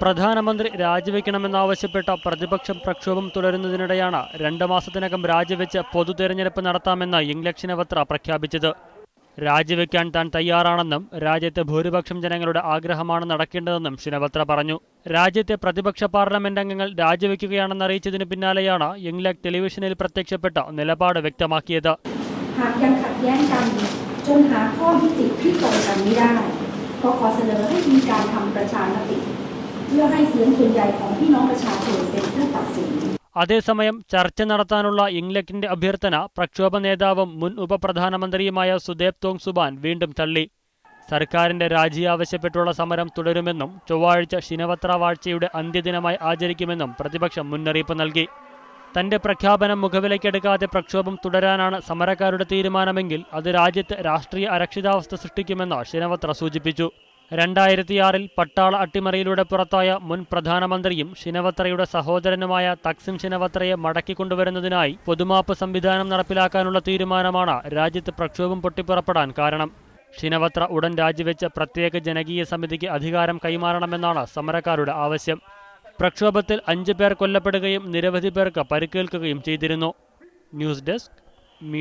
പ്രധാനമന്ത്രി രാജിവെക്കണമെന്നാവശ്യപ്പെട്ട പ്രതിപക്ഷം പ്രക്ഷോഭം തുടരുന്നതിനിടെയാണ് രണ്ട് മാസത്തിനകം രാജിവെച്ച് പൊതു തെരഞ്ഞെടുപ്പ് നടത്താമെന്ന് ഇംഗ്ലക് ശിനവത്ര പ്രഖ്യാപിച്ചത് രാജിവെക്കാൻ താൻ തയ്യാറാണെന്നും രാജ്യത്തെ ഭൂരിപക്ഷം ജനങ്ങളുടെ ആഗ്രഹമാണ് നടക്കേണ്ടതെന്നും ശിനവത്ര പറഞ്ഞു രാജ്യത്തെ പ്രതിപക്ഷ പാർലമെന്റ് അംഗങ്ങൾ രാജിവെക്കുകയാണെന്ന് അറിയിച്ചതിന് പിന്നാലെയാണ് ഇംഗ്ലക് ടെലിവിഷനിൽ പ്രത്യക്ഷപ്പെട്ട നിലപാട് വ്യക്തമാക്കിയത് หากยังขัดแย้งกันจนหาข้อยุติที่ตรงกันไม่ได้ ก็ขอเสนอให้มีการทำประชามติ เพื่อให้เสียงส่วนใหญ่ของพี่น้องประชาชนเป็นผู้ตัดสิน അതേസമയം ചർച്ച നടത്താനുള്ള ഇംഗ്ലക്കിന്റെ അഭ്യർത്ഥന പ്രക്ഷോഭ നേതാവും മുൻ ഉപപ്രധാനമന്ത്രിയുമായ സുദേബ് തോങ് സുബാൻ വീണ്ടും തള്ളി സർക്കാരിന്റെ രാജി ആവശ്യപ്പെട്ടുള്ള സമരം തുടരുമെന്നും ചൊവ്വാഴ്ച ശിനവത്ര വാഴ്ചയുടെ അന്ത്യദിനമായി ആചരിക്കുമെന്നും പ്രതിപക്ഷം മുന്നറിയിപ്പ് നൽകി തന്റെ പ്രഖ്യാപനം മുഖവിലയ്ക്കെടുക്കാതെ പ്രക്ഷോഭം തുടരാനാണ് സമരക്കാരുടെ തീരുമാനമെങ്കിൽ അത് രാജ്യത്ത് രാഷ്ട്രീയ അരക്ഷിതാവസ്ഥ സൃഷ്ടിക്കുമെന്ന് ശിനവത്ര സൂചിപ്പിച്ചു രണ്ടായിരത്തിയാറിൽ പട്ടാള അട്ടിമറിയിലൂടെ പുറത്തായ മുൻ പ്രധാനമന്ത്രിയും ഷിനവത്രയുടെ സഹോദരനുമായ തക്സിം ഷിനവത്രയെ മടക്കിക്കൊണ്ടുവരുന്നതിനായി പൊതുമാപ്പ് സംവിധാനം നടപ്പിലാക്കാനുള്ള തീരുമാനമാണ് രാജ്യത്ത് പ്രക്ഷോഭം പൊട്ടിപ്പുറപ്പെടാൻ കാരണം. ഷിനവത്ര ഉടൻ രാജിവെച്ച പ്രത്യേക ജനകീയ സമിതിക്ക് അധികാരം കൈമാറണമെന്നാണ് സമരക്കാരുടെ ആവശ്യം. പ്രക്ഷോഭത്തിൽ അഞ്ചു പേർ കൊല്ലപ്പെടുകയും നിരവധി പേർക്ക് പരിക്കേൽക്കുകയും ചെയ്തിരുന്നു. News desk